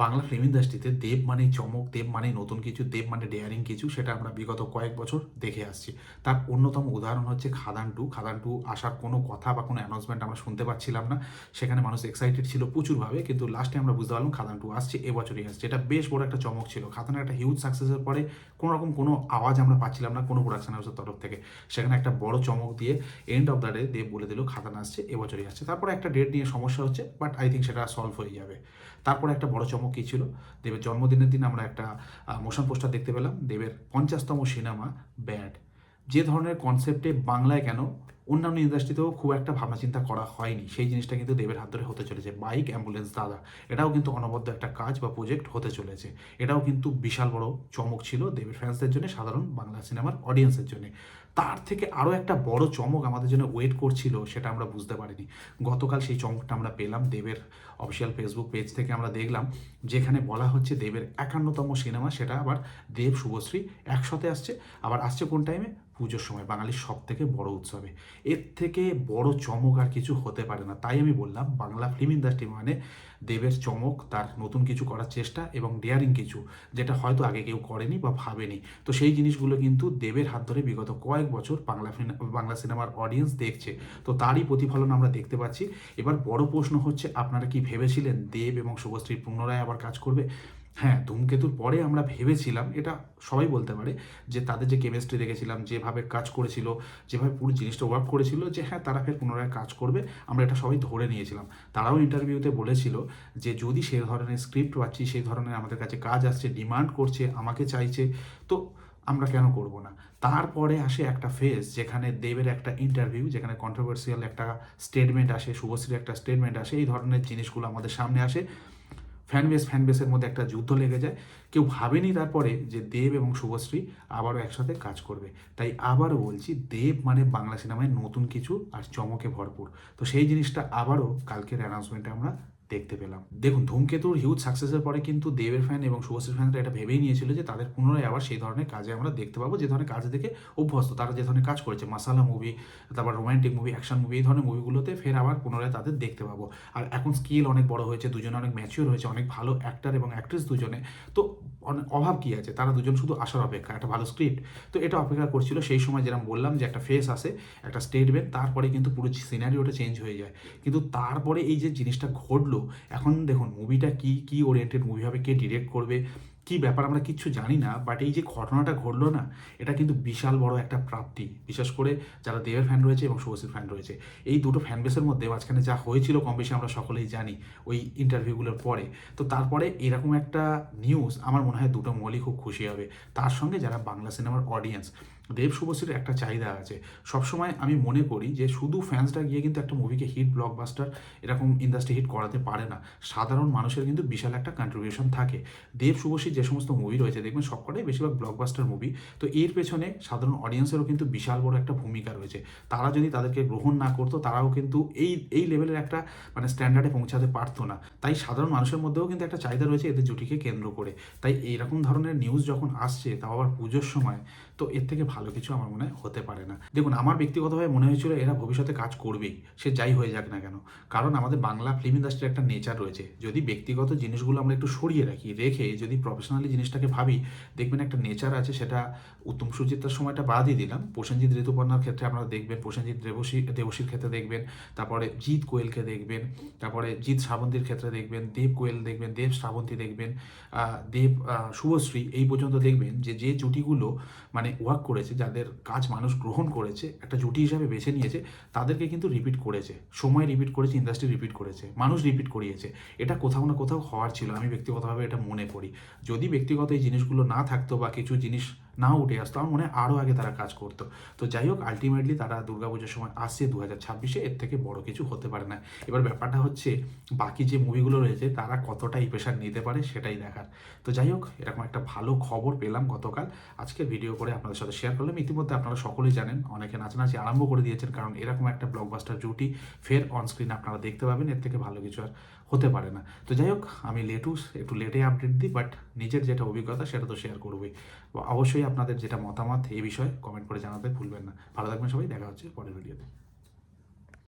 Bangla film ইন্ডাস্ট্রিতে দেব মানেই চমক, দেব মানেই নতুন কিছু, দেব মানে ডেয়ারিং কিছু, সেটা আমরা বিগত কয়েক বছর দেখে আসছি। তার অন্যতম উদাহরণ হচ্ছে খাদান টু খাদান টু আসার কোনো কথা বা কোনো অ্যানাউন্সমেন্ট আমরা শুনতে পাচ্ছিলাম না। সেখানে মানুষ এক্সাইটেড ছিল প্রচুরভাবে, কিন্তু লাস্টে আমরা বুঝতে পারলাম খাদান টু আসছে, এবছরই আসছে। এটা বেশ বড় একটা চমক ছিল। খাদানের একটা হিউজ সাকসেসের পরে কোনো রকম কোনো আওয়াজ আমরা পাচ্ছিলাম না কোনো প্রোডাকশন হাউসের তরফ থেকে। সেখানে একটা বড় চমক দিয়ে end of the day Dev বলে দিল খাদান আসছে, এবছরই আসছে। তারপরে একটা ডেট নিয়ে সমস্যা হচ্ছে বাট আই থিঙ্ক সেটা সলভ হয়ে যাবে। তারপরে একটা বড় চমক কী ছিল? দেবের জন্মদিনের দিন আমরা একটা মোশন পোস্টার দেখতে পেলাম। দেবের পঞ্চাশতম সিনেমা ব্যাড যে ধরনের কনসেপ্টে বাংলায় কেন অন্যান্য ইন্ডাস্ট্রিতেও খুব একটা ভাবনা চিন্তা করা হয়নি, সেই জিনিসটা কিন্তু দেবের হাত ধরে হতে চলেছে। বাইক অ্যাম্বুলেন্স দাদা, এটাও কিন্তু অনবদ্য একটা কাজ বা প্রজেক্ট হতে চলেছে। এটাও কিন্তু বিশাল বড় চমক ছিল দেবের ফ্যান্সদের জন্য, সাধারণ বাংলা সিনেমার অডিয়েন্সের জন্য। তার থেকে আরও একটা বড় চমক আমাদের জন্য ওয়েট করছিল, সেটা আমরা বুঝতে পারিনি। গতকাল সেই চমকটা আমরা পেলাম দেবের অফিসিয়াল ফেসবুক পেজ থেকে আমরা দেখলাম, যেখানে বলা হচ্ছে দেবের একান্নতম সিনেমা, সেটা আবার দেব শুভশ্রী একসাথে আসছে। আবার আসছে কোন টাইমে পুজোর সময়, বাঙালির সব থেকে বড় উৎসবে। এর থেকে বড় চমক আর কিছু হতে পারে না। তাই আমি বললাম, বাংলা ফিল্ম ইন্ডাস্ট্রি মানে দেবের চমক, তার নতুন কিছু করার চেষ্টা এবং ডেয়ারিং কিছু, যেটা হয়তো আগে কেউ করেনি বা ভাবেনি। তো সেই জিনিসগুলো কিন্তু দেবের হাত ধরে বিগত কয়েক বছর বাংলা বাংলা সিনেমার অডিয়েন্স দেখছে। তো তারই প্রতিফলন আমরা দেখতে পাচ্ছি। এবার বড় প্রশ্ন হচ্ছে, আপনারা কি ভেবেছিলেন দেব এবং শুভশ্রী পুনরায় আবার কাজ করবে? হ্যাঁ ধূমকেতুর পরে আমরা ভেবেছিলাম, এটা সবাই বলতে পারে, যে তাদের যে কেমিস্ট্রি দেখেছিলাম, যেভাবে কাজ করেছিল, যেভাবে পুরো জিনিসটা ওয়ার্ক করেছিল, যে হ্যাঁ তারা ফের পুনরায় কাজ করবে, আমরা এটা সবাই ধরে নিয়েছিলাম। তারাও ইন্টারভিউতে বলেছিল যে, যদি সেই ধরনের স্ক্রিপ্ট পাচ্ছি, সেই ধরনের আমাদের কাছে কাজ আসছে ডিমান্ড করছে, আমাকে চাইছে, তো আমরা কেন করব না? তারপরে আসে একটা ফেজ যেখানে দেবের একটা ইন্টারভিউ যেখানে কন্ট্রোভার্সিয়াল একটা স্টেটমেন্ট আসে, শুভশ্রীর একটা স্টেটমেন্ট আসে, এই ধরনের জিনিসগুলো আমাদের সামনে আসে। ফ্যানবেস ফ্যানবেসের মধ্যে একটা যুদ্ধ লেগে যায়। কেউ ভাবেনি তারপরে যে দেব এবং শুভশ্রী আবারও একসাথে কাজ করবে। তাই আবারও বলছি, দেব মানে বাংলা সিনেমায় নতুন কিছু আর চমকে ভরপুর। তো সেই জিনিসটা আবারও কালকের অ্যানাউন্সমেন্টে আমরা দেখতে পেলাম। দেখুন, ধূমকেতুর হিউজ সাকসেসের পরে কিন্তু দেবের ফ্যান এবং শুভশ্রীর ফ্যানরা এটা ভেবেই নিয়েছিল যে তাদের পুনরায় আবার সেই ধরনের কাজে আমরা দেখতে পাবো, যে ধরনের কাজ দেখে অভ্যস্ত। তারা যে ধরনের কাজ করেছে মাসালা মুভি তারপর রোমান্টিক মুভি অ্যাকশন মুভি এই ধরনের মুভিগুলোতে ফের আবার পুনরায় তাদের দেখতে পাবো। আর এখন স্কিল অনেক বড় হয়েছে, দুজনে অনেক ম্যাচিওর হয়েছে, অনেক ভালো অ্যাক্টার এবং অ্যাক্ট্রেস দুজনে। তো অনে- অভাব কী আছে? তারা দুজন শুধু আসার অপেক্ষা, একটা ভালো স্ক্রিপ্ট তো এটা অপেক্ষা করছিল, সেই সময় যেরকম বললাম যে একটা ফেস আসে, একটা স্টেটমেন্ট তারপরে কিন্তু পুরো সিনারিওটা চেঞ্জ হয়ে যায়। কিন্তু তারপরে এই যে জিনিসটা ঘটলো এখন দেখুন মুভিটা কি কি ওরিয়েন্টেড মুভি হবে কে ডিরেক্ট করবে কি ব্যাপার আমরা কিচ্ছু জানি না বাট এই যে ঘটনাটা ঘটলো না, এটা কিন্তু বিশাল বড় একটা প্রাপ্তি। বিশেষ করে যারা দেবের ফ্যান রয়েছে এবং শুভশ্রীর ফ্যান রয়েছে। এই দুটো ফ্যান বেসের মধ্যে মাঝখানে যা হয়েছিল কম বেশি আমরা সকলেই জানি ওই ইন্টারভিউগুলোর পরে। তো তারপরে এরকম একটা নিউজ আমার মনে হয় দুটো মলই খুব খুশি হবে। তার সঙ্গে যারা বাংলা সিনেমার অডিয়েন্স দেব শুভশ্রীর একটা চাহিদা আছে। সবসময় আমি মনে করি যে শুধু ফ্যান্সরা গিয়ে কিন্তু একটা মুভিকে হিট ব্লকবাস্টার এরকম ইন্ডাস্ট্রি হিট করাতে পারে না। সাধারণ মানুষের কিন্তু বিশাল একটা কন্ট্রিবিউশন থাকে। দেব শুভশ্রীর যে সমস্ত মুভি রয়েছে, দেখবেন সবকটাই বেশিরভাগ ব্লকবাস্টার মুভি তো এর পেছনে সাধারণ অডিয়েন্সেরও কিন্তু বিশাল বড় একটা ভূমিকা রয়েছে। তারা যদি তাদেরকে গ্রহণ না করতো, তারাও কিন্তু এই এই লেভেলের একটা মানে স্ট্যান্ডার্ডে পৌঁছাতে পারতো না। তাই সাধারণ মানুষের মধ্যেও কিন্তু একটা চাহিদা রয়েছে এদের জুটিকে কেন্দ্র করে। তাই এইরকম ধরনের নিউজ যখন আসছে, তাও আবার পুজোর সময়, তো এর থেকে ভালো কিছু আমার মনে হয় হতে পারে না। দেখুন, আমার ব্যক্তিগতভাবে মনে হয়েছিল এরা ভবিষ্যতে কাজ করবেই, সে যাই হয়ে যাক না কেন। কারণ আমাদের বাংলা ফিল্ম ইন্ডাস্ট্রির একটা নেচার রয়েছে। যদি ব্যক্তিগত জিনিসগুলো আমরা একটু সরিয়ে রাখি, রেখে যদি প্রফেশনালি জিনিসটাকে ভাবি, দেখবেন একটা নেচার আছে, সেটা উত্তম সুচিত্রার সময়টা বাদই দিলাম। প্রসেনজিৎ ঋতুপর্ণার ক্ষেত্রে আপনারা দেখবেন, প্রসেনজিৎ দেবশী, দেবশীর ক্ষেত্রে দেখবেন, তারপরে জিৎ কোয়েলকে দেখবেন, তারপরে জিৎ শ্রাবন্তীর ক্ষেত্রে দেখবেন, দেব কোয়েল দেখবেন, দেব শ্রাবন্তী দেখবেন দেব শুভশ্রী, এই পর্যন্ত দেখবেন যে যে জুটিগুলো মানে ওয়ার্ক করেছে, যাদের কাজ মানুষ গ্রহণ করেছে, একটা জুটি হিসাবে বেছে নিয়েছে, তাদেরকে কিন্তু রিপিট করেছে। সময় রিপিট করেছে ইন্ডাস্ট্রি রিপিট করেছে, মানুষ রিপিট করিয়েছে। এটা কোথাও না কোথাও হওয়ার ছিল, আমি ব্যক্তিগতভাবে এটা মনে করি। যদি ব্যক্তিগত এই জিনিসগুলো না থাকতো বা কিছু জিনিস না উঠে আসতো। আমার মনে আরও আগে তারা কাজ করতো। তো যাই হোক আলটিমেটলি তারা দুর্গাপুজোর সময় আসছে দু হাজার ছাব্বিশে। এর থেকে বড় কিছু হতে পারে না। এবার ব্যাপারটা হচ্ছে, বাকি যে মুভিগুলো রয়েছে, তারা কতটা এই প্রেশার নিতে পারে সেটাই দেখার। তো যাই হোক, এরকম একটা ভালো খবর পেলাম গতকাল। আজকে ভিডিও করে আপনাদের সাথে শেয়ার করলাম। ইতিমধ্যে আপনারা সকলেই জানেন, অনেকে নাচানাচি আরম্ভ করে দিয়েছেন, কারণ এরকম একটা ব্লকবাস্টার জুটি ফের অনস্ক্রিন আপনারা দেখতে পাবেন। এর থেকে ভালো কিছু আর হতে পারে না। তো যাই হোক, আমি লেটুস, একটু লেটে আপডেট দিই বাট নিজের যেটা অভিজ্ঞতা সেটা তো শেয়ার করবোই। অবশ্যই আপনাদের যেটা মতামত এই বিষয়ে কমেন্ট করে জানাতে ভুলবেন না। ভালো থাকবেন সবাই, দেখা হচ্ছে পরের ভিডিওতে